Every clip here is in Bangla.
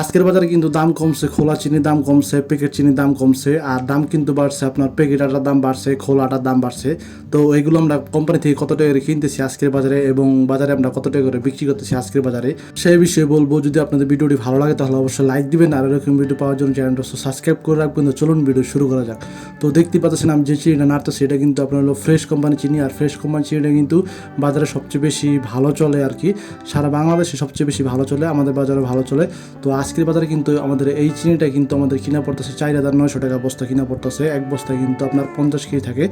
আজকের বাজারে কিন্তু দাম কমছে, খোলা চিনির দাম কমছে প্যাকেট চিনির দাম কমছে, আর দাম কিন্তু বাড়ছে, আপনার প্যাকেট আটার দাম বাড়ছে, খোলা আটার দাম বাড়ছে। তো এগুলো আমরা কোম্পানি থেকে কত টাকা করে কিনতেছি আজকের বাজারে এবং বাজারে আমরা কত টাকা করে বিক্রি করতেছি আজকের বাজারে সেই বিষয়ে বলব, যদি আপনাদের ভিডিওটি ভালো লাগে তাহলে অবশ্যই লাইক দিবেন, আর এরকম ভিডিও পাওয়ার জন্য চ্যানেলটা সাবস্ক্রাইব করে রাখবেন। তো চলুন ভিডিও শুরু করা যাক। তো দেখতে পাচ্ছেন আমি যে চিনিটা নাড়তেছি, এটা কিন্তু আপনার হলো ফ্রেশ কোম্পানি চিনি, আর ফ্রেশ কোম্পানি চিনিটা কিন্তু বাজারে সবচেয়ে বেশি ভালো চলে আর কি। সারা বাংলাদেশে সবচেয়ে বেশি ভালো চলে, আমাদের বাজারে ভালো চলে। তো আজকের বাজারে কিন্তু আমাদের এই চিনিটা কিন্তু আমাদের কিনা পড়তেছে চার হাজার নয়শো টাকা বস্তা কিনা পড়তেছে। এক বস্তা কিন্তু আপনার পঞ্চাশ কেজি থাকে।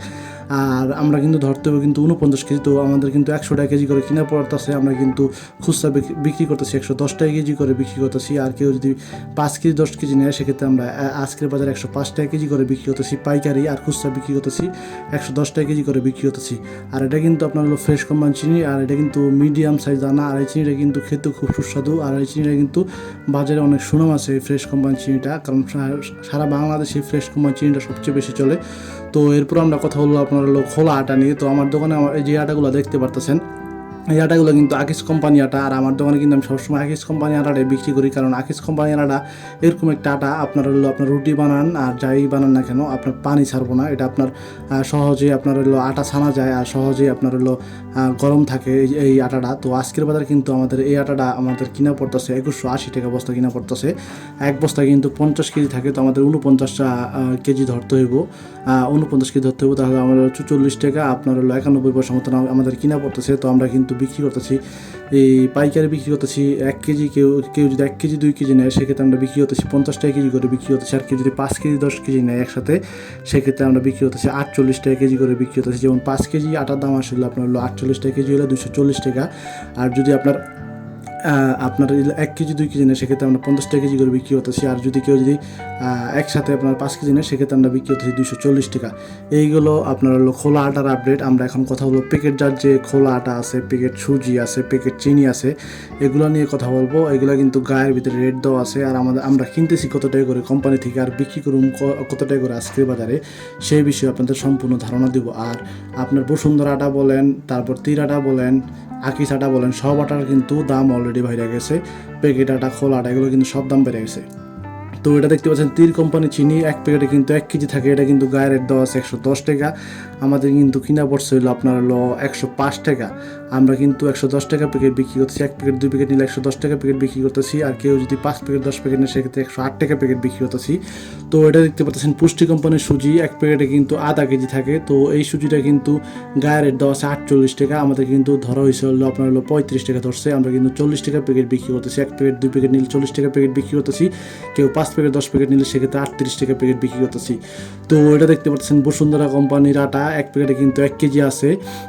আর আমরা কিন্তু ধরতে হবে কিন্তু উনপঞ্চাশ কেজি, তো আমাদের কিন্তু একশো টাকা কেজি করে কিনা পড়তেছে। আমরা কিন্তু খুচরা বিক্রি- বিক্রি করতেছি একশো দশ টাকা কেজি করে বিক্রি করতেছি। আর কেউ যদি পাঁচ কেজি, দশ কেজি নেয়, সেক্ষেত্রে আমরা আজকের বাজারে একশো পাঁচ টাকা কেজি করে বিক্রি করতেছি পাইকারি আর খুচরা বিক্রি করতেছি একশো দশ টাকা কেজি করে বিক্রি করতেছি। আর এটা কিন্তু আপনার হলো ফ্রেশ কোম্পানি চিনি। আর এটা কিন্তু মিডিয়াম সাইজ দানা। আর এই চিনিটা কিন্তু খেতে খুব সুস্বাদু। আর এই চিনিটা কিন্তু বাজারে অনেক সুনাম আছে এই ফ্রেশ কোম্পানি চিনিটা, কারণ সারা বাংলাদেশে ফ্রেশ কোম্পানি চিনিটা সবচেয়ে বেশি চলে। তো এরপর আমরা কথা বলব আপনার হলো খোলা আটা নিয়ে। তো আমার দোকানে আমার এই যে আটাগুলো দেখতে পারতেছেন এই আটাগুলো কিন্তু আকিস কোম্পানি আটা, আর আমার দোকানে কিন্তু আমি সবসময় আকিস কোম্পানি আটাটাই বিক্রি করি, কারণ আকিস কোম্পানি আটাটা এরকম একটা আটা, আপনার হলো আপনার রুটি বানান, আর যাই বানান না কেন, আপনার পানি ছাড়বো না, এটা আপনার সহজেই আপনার হলো আটা ছানা যায়, আর সহজেই আপনার হলো গরম থাকে এই- আটাটা। তো আজকের বাজারে কিন্তু আমাদের এই আটাটা আমাদের কিনা পড়তেছে একুশশো আশি টাকা বস্তা কিনা পড়তেছে। এক বস্তা কিন্তু পঞ্চাশ কেজি থাকে, তো আমাদের উনপঞ্চাশটা কেজি ধরতে হইব। উনপঞ্চাশ কেজি ধরতে হইব, তাহলে আমাদের চুচল্লিশ টাকা, আপনার হলো একানব্বই পয়সা মতন আমাদের কিনা পড়তেছে। তো আমরা কিন্তু বিক্রি করতেছি। এই পাইকারি বিক্রি করতেছি এক কেজি, কেউ কেউ যদি এক কেজি, দুই কেজি নেয়, সেক্ষেত্রে আমরা বিক্রি করতেছি পঞ্চাশ টাকা কেজি করে বিক্রি করতেছি। আর কেউ যদি পাঁচ কেজি, দশ কেজি নেয় একসাথে, সেক্ষেত্রে আমরা বিক্রি করতেছি আটচল্লিশ টাকা কেজি করে বিক্রি করতেছি। যেমন পাঁচ কেজি আটার দাম আসলে আপনার হলো আটচল্লিশ টাকা কেজি হলে দুশো চল্লিশ টাকা। আর যদি আপনার আপনার এক কেজি, দুই কেজি নেয়, সেক্ষেত্রে আমরা পঞ্চাশ টাকা কেজি করে বিক্রি করতেছি। আর যদি কেউ যদি একসাথে আপনার পাঁচ কেজি নেয়, সেক্ষেত্রে আমরা বিক্রি করতেছি দুশো চল্লিশ টাকা। এইগুলো আপনার হলো খোলা আটার আপডেট আমরা এখন কথা বলব প্যাকেট যার যে খোলা আটা আছে প্যাকেট সুজি আছে প্যাকেট চিনি আছে, এগুলো নিয়ে কথা বলব। এগুলো কিন্তু গায়ের ভিতরে রেট দেওয়া আছে। আর আমাদের, আমরা কিনতেছি কত টাকা করে কোম্পানি থেকে আর বিক্রি করুন কত টাকা করে আজকের বাজারে, সেই বিষয়ে আপনাদের সম্পূর্ণ ধারণা দিব। আর আপনার বসুন্ধরা আটা বলেন, তারপর তীর আটা বলেন, আকিস আটা বলেন, সব আটার কিন্তু দাম অলরেডি বাইরে গেছে প্যাকেট আটা, খোলা, আটা, এগুলো কিন্তু সব দাম বেড়ে গেছে। তো এটা দেখতে পাচ্ছেন তীর কোম্পানি চিনি, এক প্যাকেটে কিন্তু এক কেজি থাকে, এটা কিন্তু গায়ের দশ একশো দশ টাকা। আমাদের কিন্তু কিনা পড়ছে হলো আপনার হলো একশো পাঁচ টাকা। আমরা কিন্তু একশো দশ টাকা প্যাকেট বিক্রি করতেছি, এক প্যাকেট দুই প্যাকেট নিলে একশো দশ টাকা প্যাকেট বিক্রি করতেছি, আর কেউ যদি পাঁচ প্যাকেট দশ প্যাকেট নেয়, সেক্ষেত্রে একশো আট টাকা প্যাকেট বিক্রি করতেছি। তো এটা দেখতে পাচ্ছেন, পুষ্টি কোম্পানির সুজি, এক প্যাকেটে কিন্তু আধা কেজি থাকে। তো এই সুজিটা কিন্তু গায়ের রেট দেওয়া আছে আটচল্লিশ টাকা, আমাদের কিন্তু ধরা হয়েছে হলো আপনার হলো পঁয়ত্রিশ টাকা ধরছে। আমরা কিন্তু চল্লিশ টাকা প্যাকেট বিক্রি করতেছি, এক প্যাকেট দুই প্যাকেট নিলে চল্লিশ টাকা প্যাকেট বিক্রি করতেছি। কেউ পাঁচ প্যাকেট দশ প্যাকেট নিলে সেক্ষেত্রে আটত্রিশ টাকা প্যাকেট বিক্রি করতেছি। তো এটা দেখতে পাচ্ছেন, বসুন্ধরা কোম্পানির আটা, এক প্যাকেটে কিন্তু এক কেজি আছে।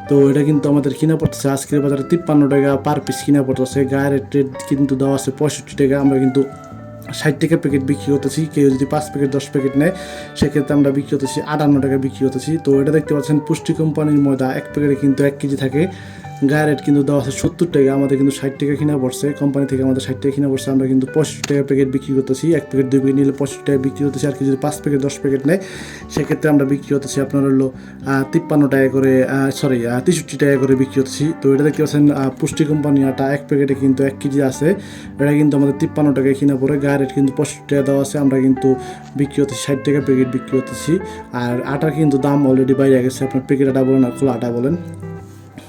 তো এটা কিন্তু আমাদের কিনা পড়তেছে আজকের বাজারে তিপ্পান্ন টাকা, পার পিস কিনা পড়তেছে। গায়ের রেট কিন্তু দেওয়া আছে পঁয়ষট্টি টাকা। আমরা কিন্তু ষাট টাকা প্যাকেট বিক্রি করতেছি। কেউ যদি পাঁচ প্যাকেট দশ প্যাকেট নেয়, সেক্ষেত্রে আমরা বিক্রি করতেছি আটান্ন টাকা বিক্রি করতেছি। তো এটা দেখতে পাচ্ছেন পুষ্টি কোম্পানির ময়দা। এক প্যাকেটে কিন্তু এক কেজি থাকে। গায়ের রেট কিন্তু দেওয়া আছে সত্তর টাকা, আমাদের কিন্তু ষাট টাকা কিনা পড়ছে কোম্পানি থেকে আমাদের ষাট টাকা কিনা পড়ছে, আমরা কিন্তু পঁয়ষট্টি টাকা প্যাকেট বিক্রি করতেছি, এক প্যাকেট দুই প্যাকেট নিলে পঁয়ষট্টি টাকা বিক্রি করতেছি আর কেউ যদি পাঁচ প্যাকেট দশ প্যাকেট নেয়, সেক্ষেত্রে আমরা বিক্রি করতেছি আপনার হলো তিপ্পান্ন টাকা করে সরি তেষট্টি টাকা করে বিক্রি করতেছি। তো এটা দেখতে পাচ্ছেন পুষ্টি কোম্পানি আটা এক প্যাকেটে কিন্তু এক কেজি আছে, এটা কিন্তু আমাদের তিপ্পান্ন টাকায় কিনা পড়ে গায়ের রেট কিন্তু পঁয়ষট্টি টাকা দেওয়া আছে, আমরা কিন্তু বিক্রি করতেছি, ষাট টাকা প্যাকেট বিক্রি করতেছি, আর আটার কিন্তু দাম অলরেডি বাইরে গেছে, আপনার প্যাকেট আটা বলেন আর খোলা আটা বলেন।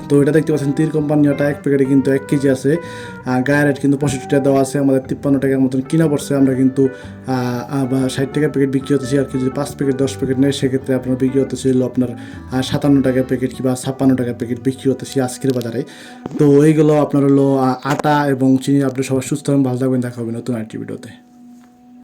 তো এটা দেখতে পাচ্ছেন, তীর কোম্পানি আটা এক প্যাকেটে কিন্তু এক কেজি আছে। গায়ের রেট কিন্তু পঁয়ষট্টি টাকা দেওয়া আছে, আমাদের তিপ্পান্ন টাকার মতন কিনা পড়ছে। আমরা কিন্তু ষাট টাকা প্যাকেট বিক্রি হতেছি, আর কি যদি পাঁচ প্যাকেট দশ প্যাকেট নেয় সেক্ষেত্রে আপনার বিক্রি হতেছে হলো আপনার সাতান্ন টাকা প্যাকেট কিংবা ছাপ্পান্ন টাকা প্যাকেট বিক্রি হতেছি আজকের বাজারে। তো এইগুলো আপনার হলো আটা এবং চিনি আপনি সবাই সুস্থ এবং ভালো থাকবেন, দেখা হবে নতুন আরেকটি ভিডিওতে